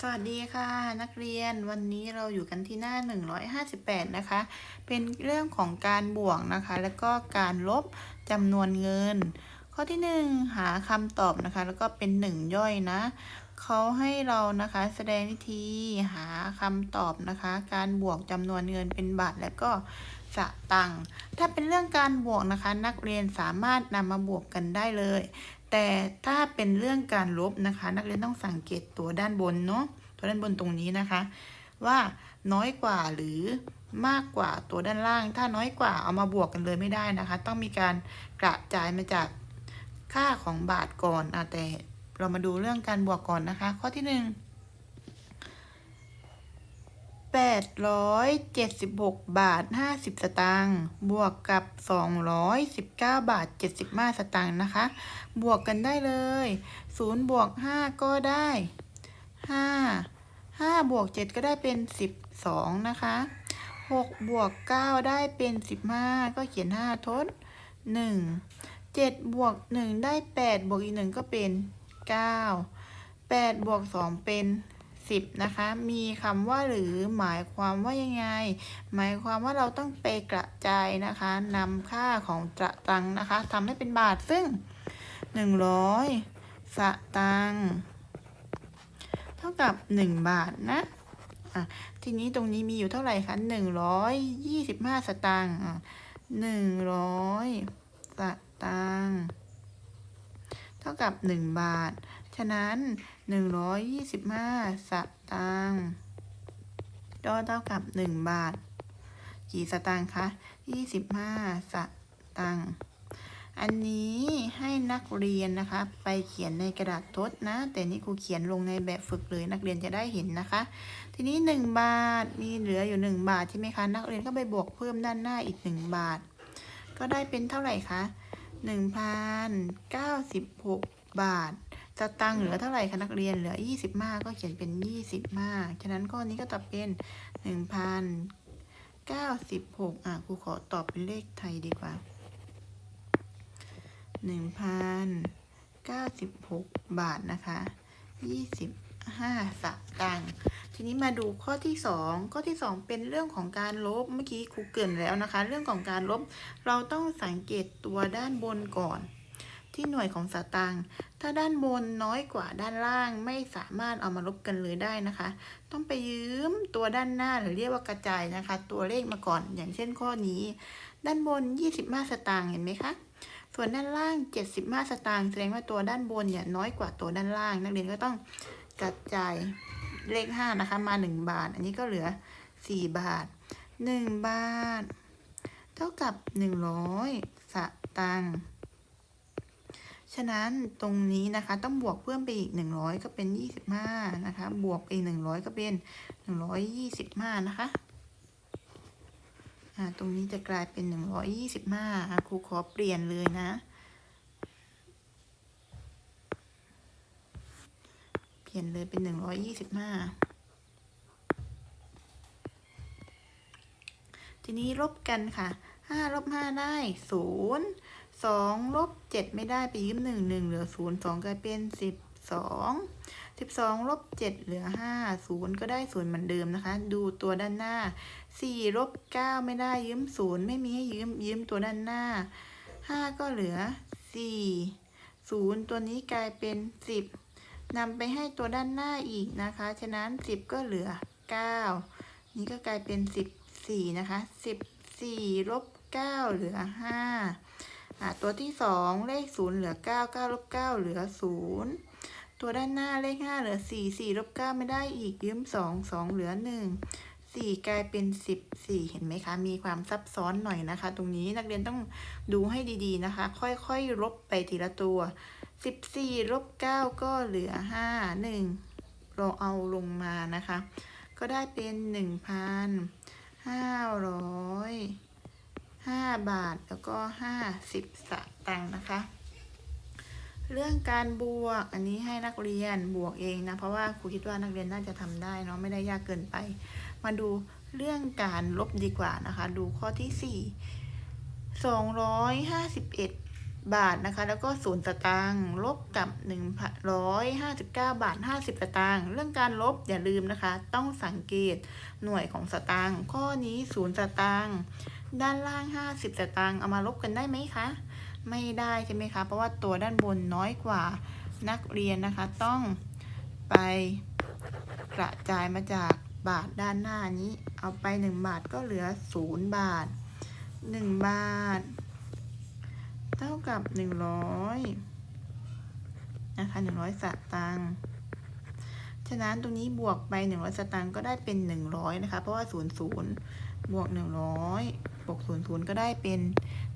สวัสดีค่ะนักเรียนวันนี้เราอยู่กันที่หน้า 158 นะคะ เป็นเรื่องของการบวกนะคะ แล้วก็การลบจำนวนเงิน ข้อที่ 1 หาคำตอบนะคะ แล้วก็เป็น 1 ย่อยนะเขาให้เรานะคะแสดงวิธีหาคำตอบนะคะ การบวกจำนวนเงินเป็นบาทแล้วก็สตังค์ถ้าเป็นเรื่องการบวกนะคะ นักเรียนสามารถนำมาบวกกันได้เลย แต่ถ้าเป็นเรื่องการลบนะคะ นักเรียนต้องสังเกตตัวด้านบนเนาะตัวด้านบนตรงนี้นะคะ ว่าน้อยกว่าหรือมากกว่าตัวด้านล่าง ถ้าน้อยกว่าเอามาบวกกันเลยไม่ได้นะคะ ต้องมีการกระจายมาจากค่าของบาทก่อนอแต่เรามาดูเรื่องการบวกก่อนนะคะ ข้อที่ห นึ่งแปดร้อยเจ็ดสิบหกบาทห้าสิบสตางค์บวกกับสองร้อยสิบเก้าบาทเจ็ดสิบห้าสตางค์นะคะ บวกกันได้เลยศูนย์บวกห้าก็ได้ห้าห้าบวกเจ็ดก็ได้เป็นสิบสองนะคะหกบวกเก้าได้เป็นสิบห้าก็เขียนห้าทดหนึ่งเจ็ดบวกหนึ่งได้แปดบวกอีกหนึ่งก็เป็นเก้าแปดบวกสองเป็น สิบนะคะมีคำว่าหรือหมายความว่ายังไง หมายความว่าเราต้องไปกระจายนะคะนำค่าของตะตังค์นะคะทำให้เป็นบาทซึ่งหนึ่งร้อยสตังค์เท่ากับหนึ่งบาทนะทีนี้ตรงนี้มีอยู่เท่าไหร่คะหนึ่งร้อยยี่สิบห้าสตางค์อะหนึ่งร้อยสตังค์เท่ากับหนึ่งบาท ฉะนั้น หนึ่งร้อยยี่สิบห้าสตางค์ก็เท่ากับหนึ่งบาท กี่สตางค์คะยี่สิบห้าสตางค์อันนี้ให้นักเรียนนะคะ ไปเขียนในกระดาษทดนะ แต่นี่ครูเขียนลงในแบบฝึกเลยนักเรียนจะได้เห็นนะคะ ทีนี้หนึ่งบาทมีเหลืออยู่หนึ่งบาทใช่ไหมคะ นักเรียนก็ไปบวกเพิ่มด้านหน้าอีกหนึ่งบาท ก็ได้เป็นเท่าไหร่คะหนึ่งพันเก้าสิบหกบาท สตังค์เหลือเท่าไหร่คะนักเรียนเหลือยี่สิบห้าก็เขียนเป็นยี่สิบห้าฉะนั้นข้อนี้ก็ตอบเป็นหนึ่งพันเก้าสิบหกอะครูขอตอบเป็นเลขไทยดีกว่าหนึ่งพันเก้าสิบหกบาทนะคะยี่สิบห้าสตางค์ทีนี้มาดูข้อที่สองข้อที่สองเป็นเรื่องของการลบ เมื่อกี้ครูเกรินแล้วนะคะ เรื่องของการลบ เราต้องสังเกตตัวด้านบนก่อน ที่หน่วยของสตางค์ ถ้าด้านบนน้อยกว่าด้านล่างไม่สามารถเอามาลบกันเลยได้นะคะ ต้องไปยืมตัวด้านหน้าหรือเรียกว่ากระจายนะคะ ตัวเลขมาก่อนอย่างเช่นข้อนี้ ด้านบน 25 สตางค์เห็นไหมคะ ส่วนด้านล่าง 75 สตางค์แสดงว่าตัวด้านบนเนี่ยน้อยกว่าตัวด้านล่าง นักเรียนก็ต้องกระจายเลข 5 นะคะมา 1 บาท อันนี้ก็เหลือ 4 บาท 1 บาท เท่ากับ 100 สตางค์ ฉะนั้นตรงนี้นะคะต้องบวกเพิ่มไปอีก 100 ก็เป็น 25 นะคะ บวกไปอีก100 ก็เป็น 125 นะคะอ่าตรงนี้จะกลายเป็น 125อะครูขอเปลี่ยนเลยนะ เปลี่ยนเลยเป็น 125 ทีนี้ลบกันค่ะ 5 ลบ 5 ได้ 0 สองลบเจ็ดไม่ได้ไปยืมหนึ่งหนึ่งเหลือศูนย์สองกลายเป็นสิบสองสิบสองลบเจ็ดเหลือห้าศูนย์ก็ได้ศูนย์เหมือนเดิมนะคะ ดูตัวด้านหน้าสี่ลบเก้าไม่ได้ยืมศูนย์ไม่มีให้ยืมยืมตัวด้านหน้าห้าก็เหลือสี่ศูนย์ตัวนี้กลายเป็นสิบนำไปให้ตัวด้านหน้าอีกนะคะ ฉะนั้นสิบก็เหลือเก้านี่ก็กลายเป็นสิบสี่นะคะสิบสี่ลบเก้าเหลือห้า ตัวที่สองเลขศูนย์เหลือเก้าเก้าลบเก้าเหลือศูนย์ตัวด้านหน้าเลขห้าเหลือสี่สี่ลบเก้าไม่ได้อีกยืมสองสองเหลือหนึ่งสี่กลายเป็นสิบสี่เห็นไหมคะ มีความซับซ้อนหน่อยนะคะ ตรงนี้นักเรียนต้องดูให้ดีๆนะคะ ค่อยๆลบไปทีละตัวสิบสี่ลบเก้าก็เหลือห้าหนึ่งเราเอาลงมานะคะ ก็ได้เป็นหนึ่งพันห้าร้อย ห้าบาทแล้วก็ห้าสิบสตางค์นะคะ เรื่องการบวกอันนี้ให้นักเรียนบวกเองนะ เพราะว่าครูคิดว่านักเรียนน่าจะทำได้เนาะไม่ได้ยากเกินไป มาดูเรื่องการลบดีกว่านะคะ ดูข้อที่สี่สองร้อยห้าสิบเอ็ดบาทนะคะ แล้วก็ศูนย์สตางค์ลบกับหนึ่งร้อยห้าสิบเก้าบาทห้าสิบสตางค์เรื่องการลบอย่าลืมนะคะ ต้องสังเกตหน่วยของสตางค์ข้อนี้ศูนย์สตางค์ ด้านล่างห้าสิบสตางค์เอามาลบกันได้ไหมคะ ไม่ได้ใช่ไหมคะ เพราะว่าตัวด้านบนน้อยกว่านักเรียนนะคะ ต้องไปกระจายมาจากบาทด้านหน้านี้ เอาไปหนึ่งบาทก็เหลือศูนย์บาทหนึ่งบาท เท่ากับหนึ่ร้อยนะคะหนึ่ร้อยสตางค์ฉะนั้นตรงนี้บวกไปหนึ่ร้อยสตางค์ก็ได้เป็นหนึ่ร้อยนะคะ เพราะว่าศูนย์ศูนย์บวกหนึ่ร้อย บวกศูนย์ก็ได้เป็น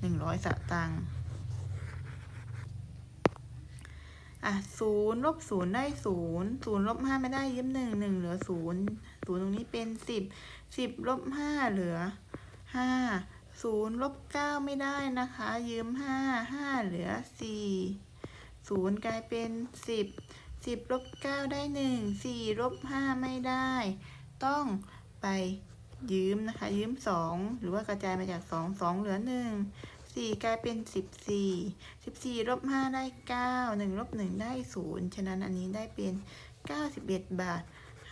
หนึ่งร้อยสตางค์อะศูนย์ลบศูนย์ได้ศูนย์ศูนย์ลบห้าไม่ได้ยืมหนึ่งหนึ่งเหลือศูนย์ศูนย์ตรงนี้เป็นสิบสิบลบห้าเหลือห้าศูนย์ลบเก้าไม่ได้นะคะ ยืมห้าห้าเหลือสี่ศูนย์กลายเป็นสิบสิบลบเก้าได้หนึ่งสี่ลบห้าไม่ได้ ต้องไป ยืมนะคะ ยืมสองหรือว่ากระจายมาจากสองสองเหลือหนึ่งสี่กลายเป็นสิบสี่สิบสี่ลบห้าได้เก้าหนึ่งลบหนึ่งได้ศูนย์ฉะนั้นอันนี้ได้เป็นเก้าสิบเอ็ดบาท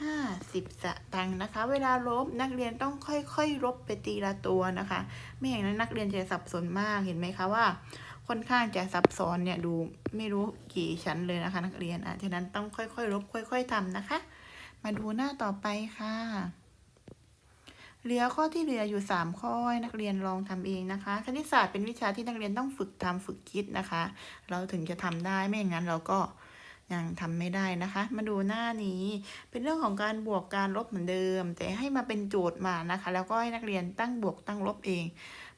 ห้าสิบสตังค์นะคะ เวลาลบนักเรียนต้องค่อยๆลบไปทีละตัวนะคะ ไม่อย่างนั้นนักเรียนจะสับสนมากเห็นไหมคะว่าค่อนข้างจะซับซ้อนเนี่ยดูไม่รู้กี่ชั้นเลยนะคะ นักเรียนอะฉะนั้นต้องค่อยๆลบค่อย ๆทำนะคะ มาดูหน้าต่อไปค่ะ เหลือข้อที่เหลืออยู่ 3 ข้อให้นักเรียนลองทำเองนะคะ คณิตศาสตร์เป็นวิชาที่นักเรียนต้องฝึกทำฝึกคิดนะคะ เราถึงจะทำได้ไม่อย่างนั้นเราก็ยังทำไม่ได้นะคะ มาดูหน้านี้เป็นเรื่องของการบวกการลบเหมือนเดิม แต่ให้มาเป็นโจทย์มานะคะ แล้วก็ให้นักเรียนตั้งบวกตั้งลบเอง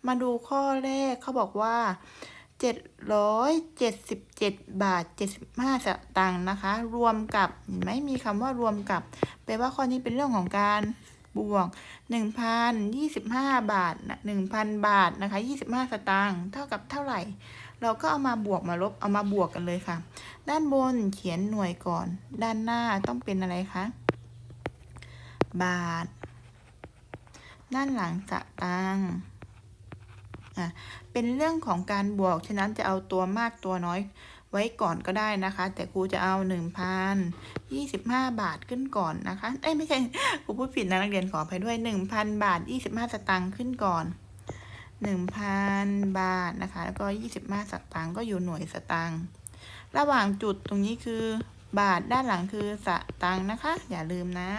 มาดูข้อแรกเขาบอกว่า 777 บาท 75สตางค์นะคะ รวมกับเห็นไหมมีคำว่ารวมกับแปลว่าข้อนี้เป็นเรื่องของการ บวก 1,025 บาทนะ1,000 บาทนะคะ 25 สตางค์เท่ากับเท่าไหร่ เราก็เอามาบวกมาลบเอามาบวกกันเลยค่ะ ด้านบนเขียนหน่วยก่อน ด้านหน้าต้องเป็นอะไรคะ บาท ด้านหลังสตางค์อะเป็นเรื่องของการบวก ฉะนั้นจะเอาตัวมากตัวน้อย ไว้ก่อนก็ได้นะคะ แต่ครูจะเอาหนึ่งพันยี่สิบห้าบาทขึ้นก่อนนะคะเอ้ยไม่ใช่ครูพูดผิดนะนักเรียนขออภัยด้วยหนึ่งพันบาทยี่สิบห้าสตางค์ขึ้นก่อนหนึ่งพันบาทนะคะ แล้วก็ยี่สิบห้าสตางค์ก็อยู่หน่วยสตางค์ระหว่างจุดตรงนี้คือบาทด้านหลังคือสตางค์นะคะ อย่าลืมนะ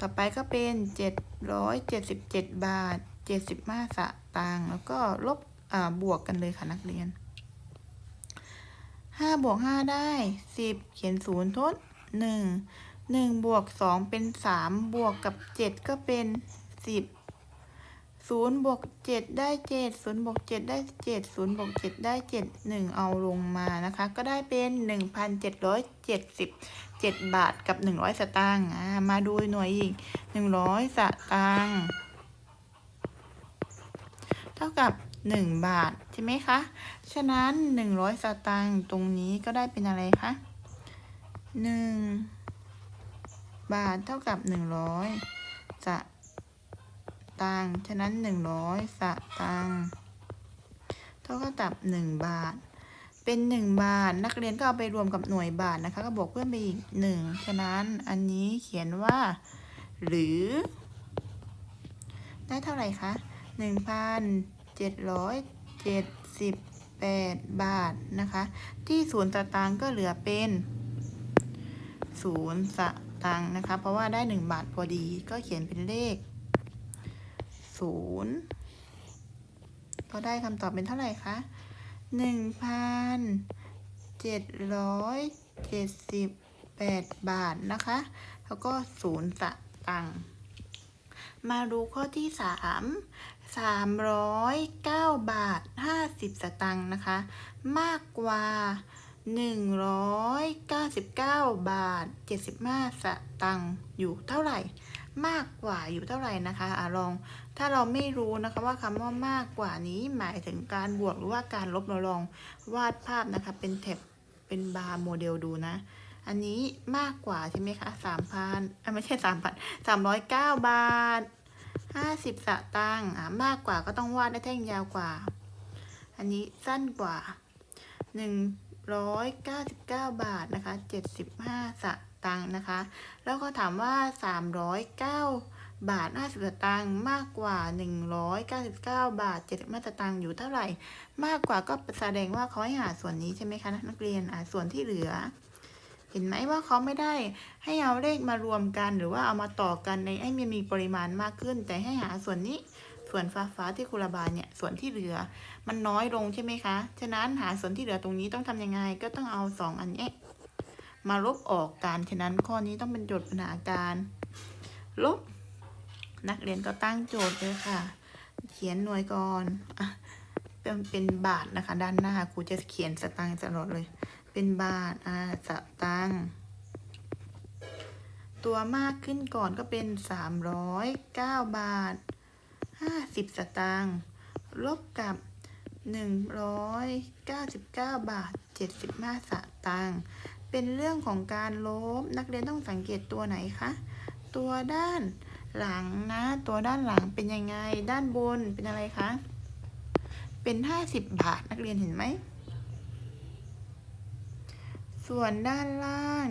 ต่อไปก็เป็นเจ็ดร้อยเจ็ดสิบเจ็ดบาทเจ็ดสิบห้าสตางค์แล้วก็ลบ อ่า บวกกันเลยค่ะนักเรียน ห้าบวกห้าได้สิบเขียนศูนย์ทดหนึ่งหนึ่งบวกสองเป็นสามบวกกับเจ็ดก็เป็นสิบศูนย์บวกเจ็ดได้เจ็ดศูนย์บวกเจ็ดได้เจ็ดศูนย์บวกเจ็ดได้เจ็ดหนึ่งเอาลงมานะคะ ก็ได้เป็นหนึ่งพันเจ็ดร้อยเจ็ดสิบเจ็ดบาทกับหนึ่งร้อยสตางค์อ่ามาดูหน่วยอีกหนึ่งร้อยสตางค์เท่ากับ 1 บาท ใช่ไหมคะ ฉะนั้น 100 สตางค์ตรงนี้ก็ได้เป็นอะไรคะ 1 บาทเท่ากับ 100 สตางค์ฉะนั้น 100 สตางค์เท่ากับ 1 บาท เป็น 1 บาท นักเรียนก็เอาไปรวมกับหน่วยบาทนะคะ ก็บวกเพิ่มไปอีก 1 ฉะนั้นอันนี้เขียนว่า หรือ ได้เท่าไหร่คะห นึ่งพันเจ็ดร้อยเจ็ดสิบแปดบาทนะคะ ที่ศูนย์สตางค์ก็เหลือเป็นศูนย์สตางค์นะคะ เพราะว่าได้หนึ่งบาทพอดีก็เขียนเป็นเลขศูนย์ก็ได้คำตอบเป็นเท่าไหร่คะหนึ่งพันเจ็ดร้อยเจ็ดสิบแปดบาทนะคะ แล้วก็ศูนย์สตางมาดูข้อที่สาม สามร้อยเก้าบาทห้าสิบสตังค์นะคะ มากกว่าหนึ่งร้อยเก้าสิบเก้าบาทเจ็ดสิบห้าสตังค์อยู่เท่าไหร่ มากกว่าอยู่เท่าไหร่นะคะอะลองถ้าเราไม่รู้นะคะว่าคำว่ามากกว่านี้หมายถึงการบวกหรือว่าการลบเราลองวาดภาพนะคะ เป็นแท็บเป็นบาร์โมเดลดูนะ อันนี้มากกว่าใช่ไหมคะสามพันไม่ใช่สามพันสามร้อยเก้าบาท ห้าสิบสตางค์อะมากกว่าก็ต้องวาดได้แท่งยาวกว่า อันนี้สั้นกว่า 199 บาทนะคะ 75สตางค์นะคะ แล้วก็ถามว่า 309 บาท 50สตางค์มากกว่า 199 บาท 75สตางค์อยู่เท่าไหร่ มากกว่าก็แสดงว่าเขาให้หาส่วนนี้ใช่ไหมคะนักเรียนอ่าส่วนที่เหลือ เห็นไหมว่าเขาไม่ได้ให้เอาเลขมารวมกัน หรือว่าเอามาต่อกันในให้มันมีปริมาณมากขึ้น แต่ให้หาส่วนนี้ส่วนฟ้าฟ้าๆที่ครูระบายเนี่ยส่วนที่เหลือมันน้อยลงใช่ไหมคะ ฉะนั้นหาส่วนที่เหลือตรงนี้ต้องทำยังไงก็ต้องเอาสองอันนี้มาลบออกกันฉะนั้นข้อนี้ต้องเป็นโจทย์ปัญหาการลบนักเรียนก็ตั้งโจทย์เลยค่ะ เขียนหน่วยก่อนเป็นเป็นบาทนะคะ ด้านหน้าครูจะเขียนสตางค์ตลอดเลย เป็นบาทอ่าสตางค์ตัวมากขึ้นก่อนก็เป็นสามร้อยเก้าบาทห้าสิบสตางค์ลบกับหนึ่งร้อยเก้าสิบเก้าบาทเจ็ดสิบห้าสตางค์เป็นเรื่องของการลบนักเรียนต้องสังเกตตัวไหนคะ ตัวด้านหลังนะ ตัวด้านหลังเป็นยังไง ด้านบนเป็นอะไรคะ เป็นห้าสิบบาทนักเรียนเห็นไหม ส่วนด้านล่าง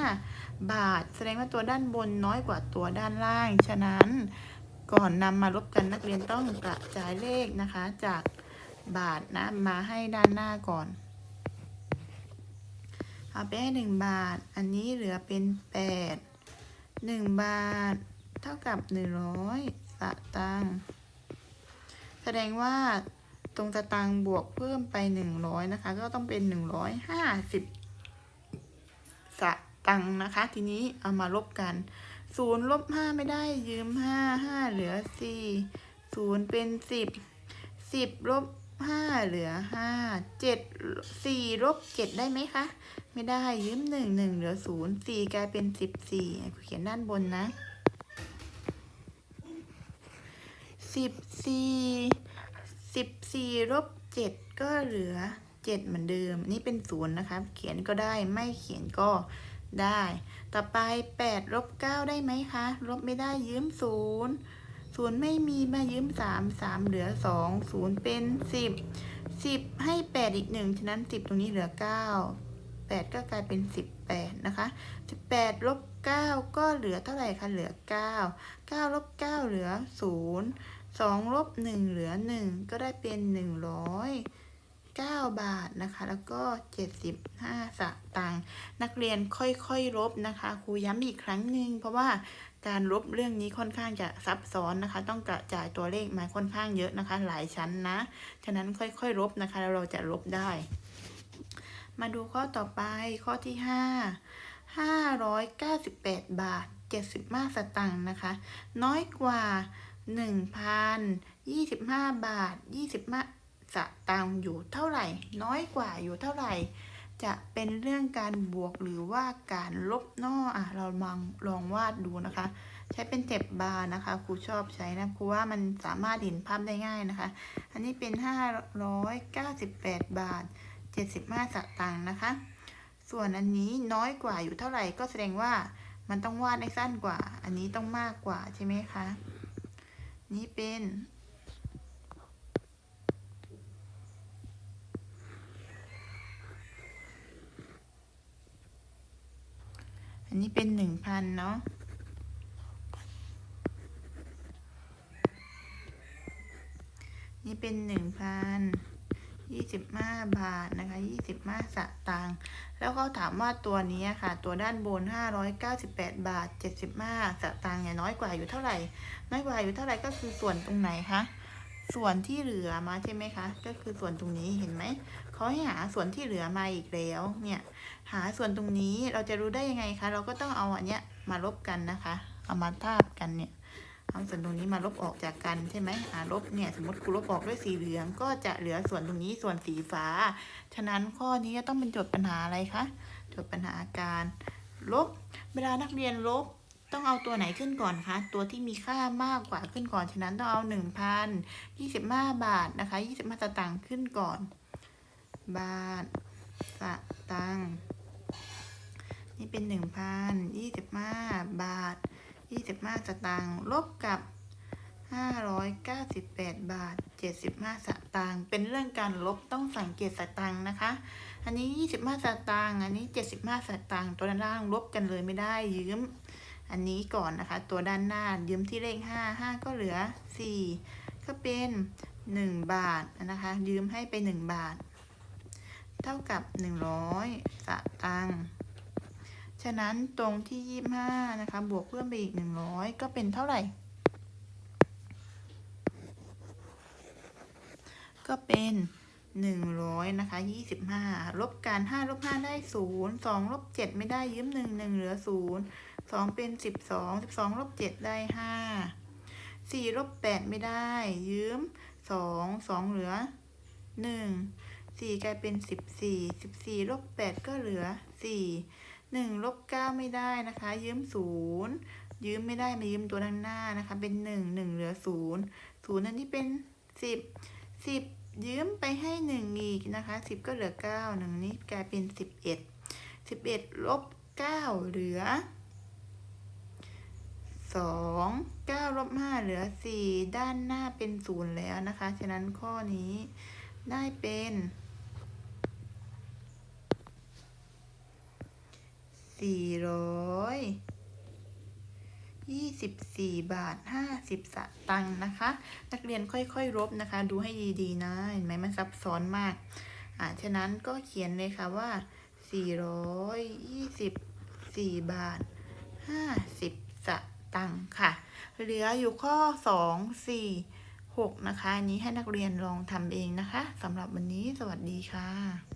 75 บาท แสดงว่าตัวด้านบนน้อยกว่าตัวด้านล่าง ฉะนั้นก่อนนำมาลบกันนักเรียนต้องกระจายเลขนะคะ จากบาทนะมาให้ด้านหน้าก่อนเอาไปให้หนึ่งบาท อันนี้เหลือเป็นแปดหนึ่งบาท เท่ากับหนึ่งร้อยสตางค์แสดงว่า ตรงสตางค์บวกเพิ่มไปหนึ่งร้อยนะคะ ก็ต้องเป็นหนึ่งร้อยห้าสิบสตังค์นะคะ ทีนี้เอามาลบกันศูนย์ลบห้าไม่ได้ยืมห้าห้าเหลือสี่ศูนย์เป็นสิบสิบลบห้าเหลือห้าเจ็ดสี่ลบเจ็ดได้ไหมคะ ไม่ได้ยืมหนึ่งหนึ่งเหลือศูนย์สี่กลายเป็นสิบสี่เขียนด้านบนนะสิบสี่ สิบสี่ลบเจ็ดก็เหลือเจ็ดเหมือนเดิม นี่เป็นศูนย์นะคะเขียนก็ได้ไม่เขียนก็ได้ ต่อไปแปดลบเก้าได้ไหมคะ ลบไม่ได้ยืมศูนย์ศูนย์ไม่มีมายืมสามสามเหลือสองศูนย์เป็นสิบสิบให้แปดอีกหนึ่งฉะนั้นสิบตรงนี้เหลือเก้าแปดก็กลายเป็นสิบแปดนะคะสิบแปดลบเก้าก็เหลือเท่าไหร่คะเหลือเก้าเก้าลบเก้าเหลือศูนย์ สองลบหนึ่งเหลือหนึ่งก็ได้เป็นหนึ่งร้อยเก้าบาทนะคะ แล้วก็เจ็ดสิบห้าสตางค์นักเรียนค่อยๆลบนะคะ ครูย้ำอีกครั้งหนึ่งเพราะว่าการลบเรื่องนี้ค่อนข้างจะซับซ้อนนะคะ ต้องกระจายตัวเลขมาค่อนข้างเยอะนะคะ หลายชั้นนะ ฉะนั้นค่อยๆลบนะคะแล้วเราจะลบได้ มาดูข้อต่อไปข้อที่ 5 598 บาท 75 สตางค์นะคะ น้อยกว่า 1,025บาท25สตางค์อยู่เท่าไหร่ น้อยกว่าอยู่เท่าไหร่ จะเป็นเรื่องการบวกหรือว่าการลบนออะ เราลองลองวาดดูนะคะ ใช้เป็นเจ็บบาร์นะคะครูชอบใช้นะครูว่ามันสามารถเห็นภาพได้ง่ายนะคะ อันนี้เป็น598บาท75สตางค์นะคะ ส่วนอันนี้น้อยกว่าอยู่เท่าไหร่ก็แสดงว่ามันต้องวาดได้สั้นกว่า อันนี้ต้องมากกว่าใช่ไหมคะ นี่เป็นอันนี้เป็นหนึ่งพันเนาะนี่เป็นหนึ่งพัน ยี่สิบห้าบาทนะคะยี่สิบห้าสตางค์แล้วเขาถามว่าตัวนี้ค่ะ ตัวด้านบนห้าร้อยเก้าสิบแปดบาทเจ็ดสิบห้าสตางค์เนี่ยน้อยกว่าอยู่เท่าไหร่ น้อยกว่าอยู่เท่าไหร่ก็คือส่วนตรงไหนคะส่วนที่เหลือมาใช่ไหมคะ ก็คือส่วนตรงนี้เห็นไหมเขาให้หาส่วนที่เหลือมาอีกแล้วเนี่ย หาส่วนตรงนี้เราจะรู้ได้ยังไงคะ เราก็ต้องเอาอันเนี้ยมาลบกันนะคะ เอามาทาบกันเนี่ย เอาส่วนตรงนี้มาลบออกจากกันใช่ไหมอ่าลบเนี่ยสมมติครูลบออกด้วยสีเหลืองก็จะเหลือส่วนตรงนี้ส่วนสีฟ้า ฉะนั้นข้อนี้ก็ต้องเป็นโจทย์ปัญหาอะไรคะโจทย์ปัญหาการลบ เวลานักเรียนลบต้องเอาตัวไหนขึ้นก่อนคะ ตัวที่มีค่ามากกว่าขึ้นก่อน ฉะนั้นต้องเอาหนึ่งพันยี่สิบห้าบาทนะคะยี่สิบห้าตางค์ขึ้นก่อน บาทสตางค์นี่เป็นหนึ่งพันยี่สิบห้าบาท ยี่สิบห้าสตางค์ลบกับห้าร้อยเก้าสิบแปดบาทเจ็ดสิบห้าสตางค์เป็นเรื่องการลบต้องสังเกตสตางค์นะคะ อันนี้ยี่สิบห้าสตางค์อันนี้เจ็ดสิบห้าสตางค์ตัวด้านล่างลบกันเลยไม่ได้ยืม อันนี้ก่อนนะคะ ตัวด้านหน้ายืมที่เลขห้าห้าก็เหลือสี่ก็เป็นหนึ่งบาทนะคะ ยืมให้ไปหนึ่งบาท เท่ากับหนึ่งร้อยสตางค์ ฉะนั้นตรงที่ยี่ห้านะคะ บวกเพิ่มไปอีกหนึ่งร้อยก็เป็นเท่าไหร่ ก็เป็นหนึ่งร้อยนะคะยี่สิบห้าลบกันห้าลบห้าได้ศูนย์สองลบเจ็ดไม่ได้ยืมหนึ่งหนึ่งเหลือศูนย์สองเป็นสิบสองสิบสองลบเจ็ดได้ห้าสี่ลบแปดไม่ได้ ยืมสองสองเหลือหนึ่งสี่กลายเป็นสิบสี่สิบสี่ลบแปดก็เหลือสี่ หนึ่งลบเก้าไม่ได้นะคะ ยืมศูนย์ยืมไม่ได้มายืมตัวด้านหน้านะคะ เป็นหนึ่งหนึ่งเหลือศูนย์ศูนย์อันนี้เป็นสิบสิบยืมไปให้หนึ่งอีกนะคะสิบก็เหลือเก้าหนึ่งนี้กลายเป็นสิบเอ็ดสิบเอ็ดลบเก้าเหลือสองเก้าลบห้าเหลือสี่ด้านหน้าเป็นศูนย์แล้วนะคะ ฉะนั้นข้อนี้ได้เป็น สี่ร้อยยี่สิบสี่บาทห้าสิบสตังค์นะคะ นักเรียนค่อยๆลบนะคะ ดูให้ดีๆนะเห็นไหมมันซับซ้อนมาก อ่าฉะนั้นก็เขียนเลยค่ะว่า424บาท50สตังค์ค่ะ เหลืออยู่ข้อ2 4 6นะคะ อันนี้ให้นักเรียนลองทำเองนะคะสำหรับวันนี้สวัสดีค่ะ